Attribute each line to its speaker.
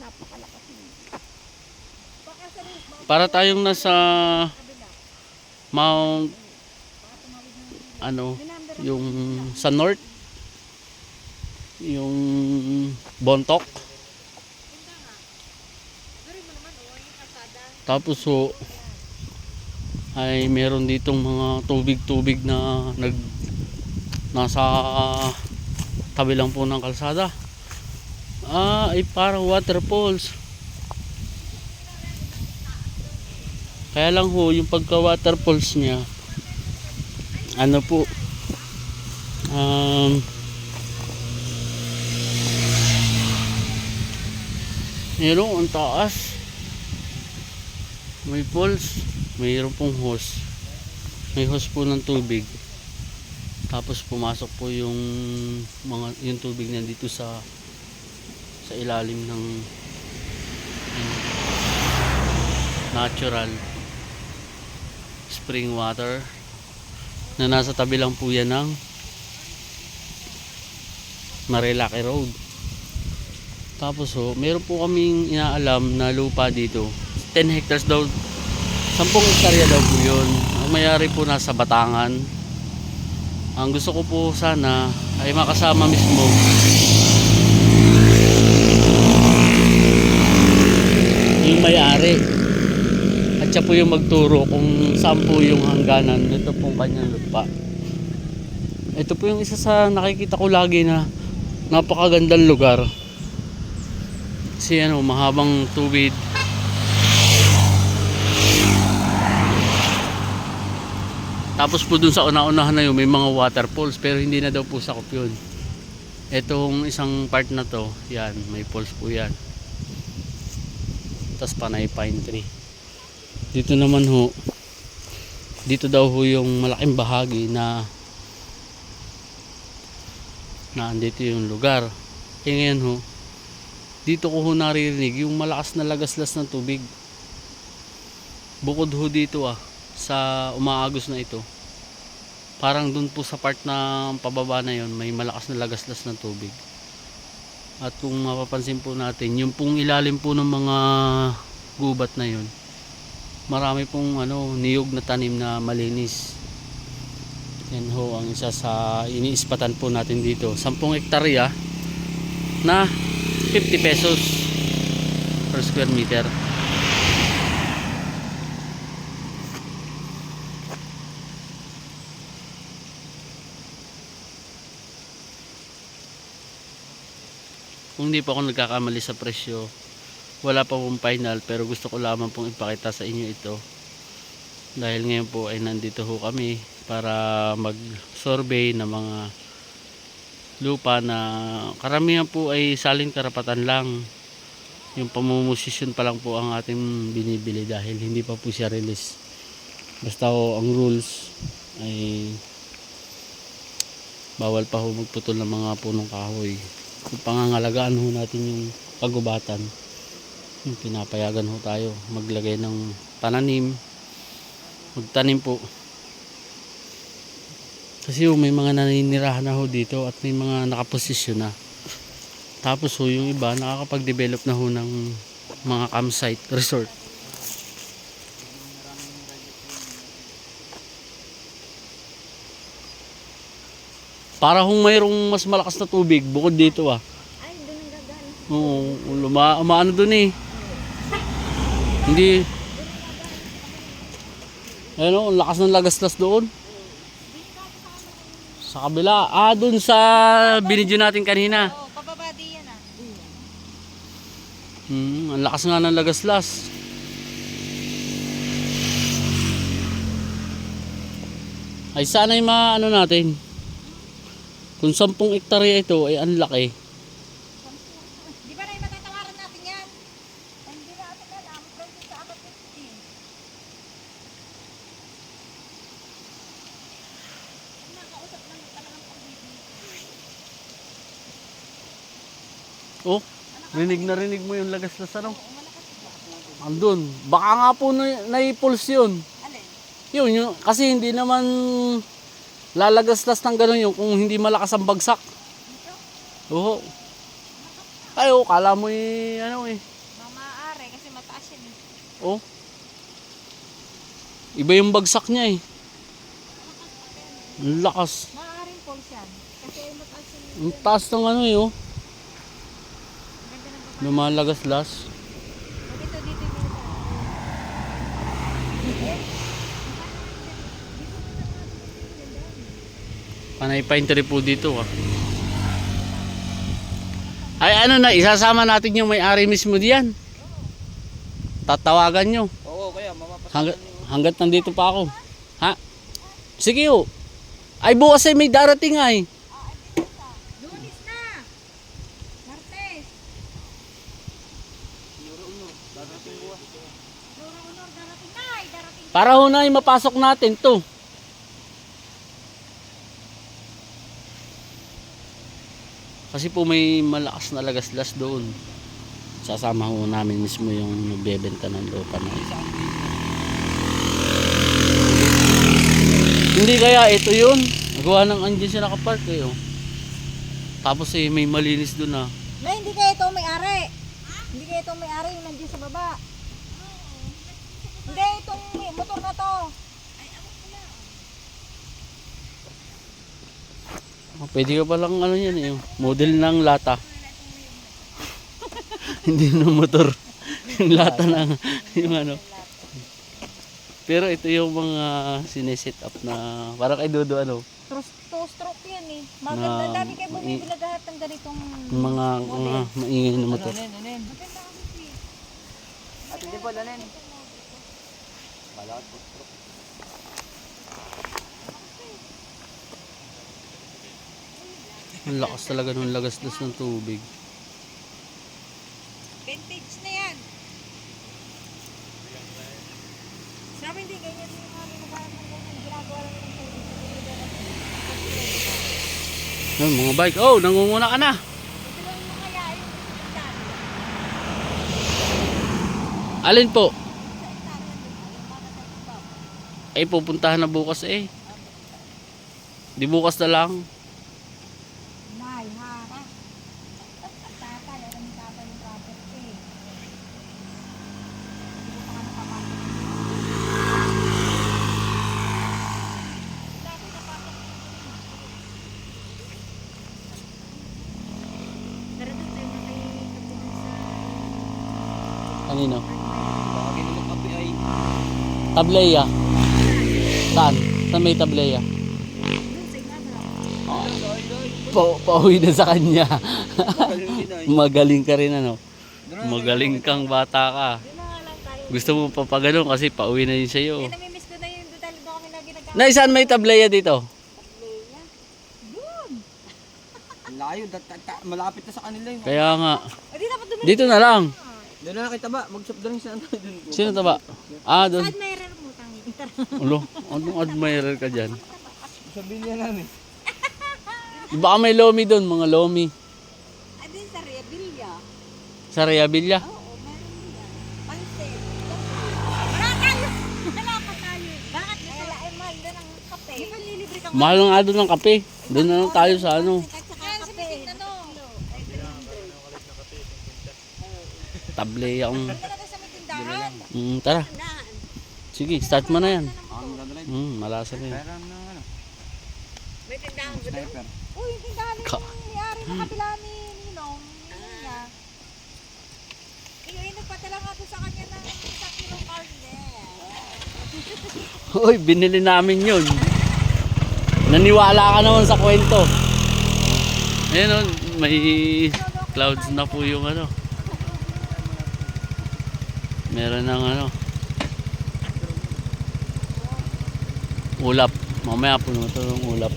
Speaker 1: napakalakas.
Speaker 2: Para tayong nasa Mount ano yung sa north yung Bontok tapos so ay meron ditong mga tubig-tubig na nag nasa tabi lang po ng kalsada ah ay parang waterfalls kaya lang ho yung pagka waterfalls niya ano po um meron ang taas. May falls mayroon pong hose. May hose po ng tubig. Tapos pumasok po yung mga yung tubig na dito sa sa ilalim ng ano, natural spring water na nasa tabi lang po yan ng Marilaki Road. Tapos ho, meron po kaming inaalam na lupa dito. 10 hectares daw. 10 hektarya daw po yun. Ang mayari po nasa Batangan. Ang gusto ko po sana ay makasama mismo may-ari. At siya po yung magturo kung saan po yung hangganan. Nito pong kanyang lupa. Ito po yung isa sa nakikita ko lagi na napakagandang lugar. Kasi ano mahabang tubig. Tapos po dun sa una-unahan na yun may mga waterfalls pero hindi na daw po sakop yun. Itong isang part na to yan may falls po yan tas panay pine tree. Dito naman ho dito daw ho yung malaking bahagi na na andito yung lugar. Eh ngayon ho dito ko ho naririnig yung malakas na lagaslas ng tubig. Bukod ho dito ah sa umaagos na ito parang dun po sa part na pababa na yon may malakas na lagaslas ng tubig at kung mapapansin po natin yung pong ilalim po ng mga gubat na yon marami pong ano niyog na tanim na malinis. Yan ho ang isa sa iniispatan po natin dito. 10 hektarya na 50 pesos per square meter kung hindi pa ako nagkakamali sa presyo wala pa pong final pero gusto ko lamang pong ipakita sa inyo ito. Dahil ngayon po ay nandito ho kami para mag survey ng mga lupa na karamihan po ay salin karapatan lang. Yung pamumusisyon pa lang po ang ating binibili dahil hindi pa po siya release. Basta ho ang rules ay bawal pa ho magputol ng mga punong kahoy pangangalagaan ho natin yung kagubatan. Yung pinapayagan ho tayo maglagay ng pananim magtanim po. Kasi ho, may mga naninirahan na ho dito at may mga nakaposisyon na. Tapos ho yung iba nakakapag-develop na ho ng mga campsite resort para kung mayroong mas malakas na tubig bukod dito ah
Speaker 1: Ay, doon ang gagana.
Speaker 2: Oo, luma, umaano dun eh. Hindi. Ano, ang lakas ng lagaslas doon. Sa kabila. Ah, dun sa binidyo natin kanina.
Speaker 1: Oo, pababa di yan ah.
Speaker 2: Hmm, ang lakas nga ng lagaslas. Ay sana yung maano natin. Kung 10 hektarya ito ay ang laki.
Speaker 1: Di ba na matatawaran natin yan? Hindi natin alam. Pwede sa ako 50. Nakausap lang talagang pagbibigay.
Speaker 2: Oh, rinig na rinig mo yung lagaslas ano? Andun. Baka nga po na, naipulse yun.
Speaker 1: Alin?
Speaker 2: Yun, yun, kasi hindi naman lalagaslas ng gano'n yun kung hindi malakas ang bagsak. Oo. Ay, oh, kala mo eh, ano eh.
Speaker 1: Mamaari kasi mataas yan eh.
Speaker 2: Oh. Iba yung bagsak niya eh. Ang lakas.
Speaker 1: Maaaring falls yan. Kasi mataas yan.
Speaker 2: Ang taas ng ano eh, oh. Lumalagas-las.
Speaker 1: Dito, dito yung minute.
Speaker 2: Panay pa entry po dito ah. Ay ano na, isasama natin yung may-ari mismo diyan. Tatawagan nyo.
Speaker 3: Oo, kaya mamapas.
Speaker 2: Hanggat, hanggat nandito pa ako. Ha? Sige oh. Ay bukas ay may darating ay.
Speaker 1: Honor, darating na! Ay, darating
Speaker 2: Para ho na ay mapasok natin to. Kasi po may malakas na lagaslas doon. Sasama ho namin mismo yung nagbebenta ng lupa na isa. Hindi kaya ito yun. Nagawa ng andyan siya nakapark eh. Oh. Tapos eh may malinis doon ah.
Speaker 1: Na, hindi kaya ito may-ari. Hindi kaya ito may-ari yung nandiyan sa baba. Hindi, itong motor na to.
Speaker 2: Pwede ka palang ano yan eh. Model ng lata. Hindi ng motor. yung lata ng yung ano. Pero ito yung mga sineset up na para kay Dodo ano.
Speaker 1: Two, two stroke yan eh. Maganda,
Speaker 2: Na-
Speaker 1: dami kayo bumibili lahat ng ganitong...
Speaker 2: Mga mga maingay na motor.
Speaker 3: Lanin, lanin.
Speaker 1: Maganda kasi.
Speaker 3: At hindi po, lanin. Balat po.
Speaker 2: Ang lakas talaga ng lagasdas ng tubig.
Speaker 1: Vintage na yan. Sabi hindi, ganyan yung mga ginagawa ng ganyan. Ginagawa lang ng tubig.
Speaker 2: Ayun, mga bike. Oh, nangunguna ka na. Alin po? Ay pupuntahan na bukas eh. Di bukas na lang.
Speaker 1: Nay, ha? Tatay, alam ni tatay yung property. Hindi ko pa ka nakapasok. Dati napasok ko. Pero doon tayo nakikita sa...
Speaker 2: Kanino?
Speaker 3: Baka kape ay.
Speaker 2: Tableya. Saan? Saan may tableya?
Speaker 1: Doon.
Speaker 2: Pa pauwi na sa kanya.
Speaker 3: Magaling
Speaker 2: ka rin ano.
Speaker 3: Doon
Speaker 2: Magaling kang bata ka.
Speaker 1: Doon.
Speaker 2: Gusto mo pa pa ganun kasi pauwi na yun sa'yo.
Speaker 1: Eh, namimiss ko na yung doon dahil doon kami lagi nagkakaroon.
Speaker 2: Na saan may tableya dito?
Speaker 1: Doon!
Speaker 3: Ang layo, malapit na sa kanila yun.
Speaker 2: Kaya nga. Dito na lang.
Speaker 3: Doon na nakita ba? Mag-shop doon sa ano doon.
Speaker 2: Sino taba? Ah, doon.
Speaker 1: Admirer mo, tangi.
Speaker 2: Ulo, anong admirer ka dyan?
Speaker 3: Sabihin niya namin.
Speaker 2: Baka may lomi doon, mga lomi.
Speaker 1: Adin sa Rebilla.
Speaker 2: Sa Rayabilia.
Speaker 1: Oo, din tayo. Tayo. Mahal
Speaker 2: nga doon ng kape. Doon na lang tayo sa ano.
Speaker 1: At saka kape. Ano? Talaga may tindahan.
Speaker 2: Mm, tara. Sige, start mo na yan.
Speaker 3: Ang gagawin.
Speaker 2: Mm, malasa na
Speaker 3: ng ano.
Speaker 1: May tindahan ba doon? Uy, yung tindahan yung may-ari na kabila ni Ninong. Niya. Iyo, eh, nagpadala nga doon sa kanya ng isang kilong karne.
Speaker 2: Uy, binili namin yun. Naniwala ka naman sa kwento. Ayun oh, may clouds na po yung ano. Meron ng ano. Ulap. Mamaya naman ito yung ulap.